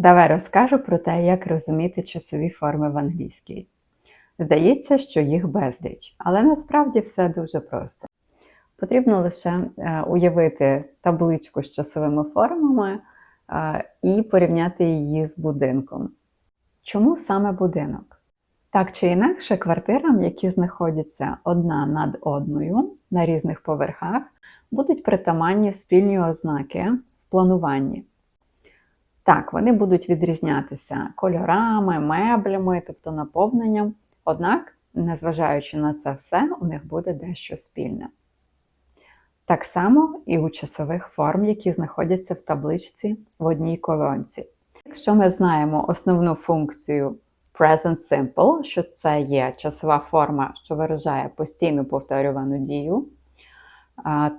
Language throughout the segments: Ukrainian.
Давай розкажу про те, як розуміти часові форми в англійській. Здається, що їх безліч, але насправді все дуже просто. Потрібно лише е, уявити табличку з часовими формами е, і порівняти її з будинком. Чому саме будинок? Так чи інакше, квартирам, які знаходяться одна над одною на різних поверхах, будуть притаманні спільні ознаки в плануванні. Так, вони будуть відрізнятися кольорами, меблями, тобто наповненням, однак, незважаючи на це все, у них буде дещо спільне. Так само і у часових форм, які знаходяться в табличці в одній колонці. Якщо ми знаємо основну функцію present simple, що це є часова форма, що виражає постійну повторювану дію,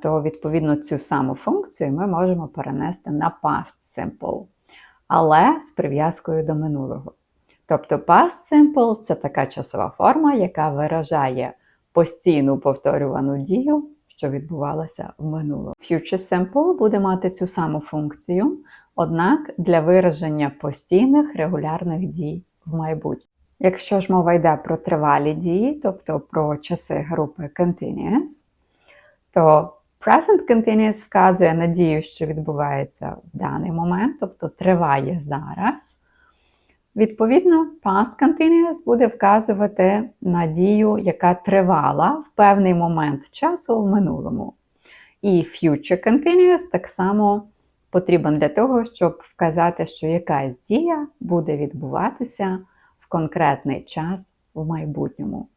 то відповідно цю саму функцію ми можемо перенести на past simple, але з прив'язкою до минулого. Тобто past simple це така часова форма, яка виражає постійну повторювану дію, що відбувалася в минулому. Future simple буде мати цю саму функцію, однак для вираження постійних регулярних дій в майбутньому. Якщо ж мова йде про тривалі дії, тобто про часи групи continuous, то present continuous вказує на дію, що відбувається в даний момент, тобто триває зараз. Відповідно, past continuous буде вказувати на дію, яка тривала в певний момент часу в минулому. І future continuous так само потрібен для того, щоб вказати, що якась дія буде відбуватися в конкретний час в майбутньому.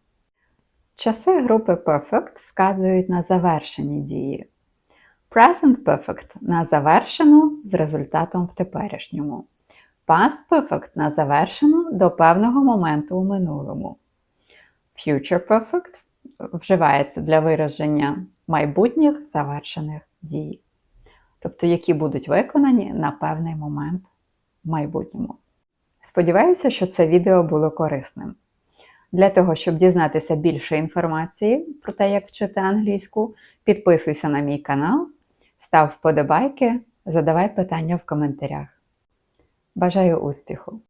Часи групи perfect вказують на завершені дії. Present perfect на завершену з результатом в теперішньому. Past perfect на завершену до певного моменту у минулому. Future perfect вживається для вираження майбутніх завершених дій, тобто які будуть виконані на певний момент в майбутньому. Сподіваюся, що це відео було корисним. Для того, щоб дізнатися більше інформації про те, як вчити англійську, підписуйся на мій канал, став вподобайки, задавай питання в коментарях. Бажаю успіху!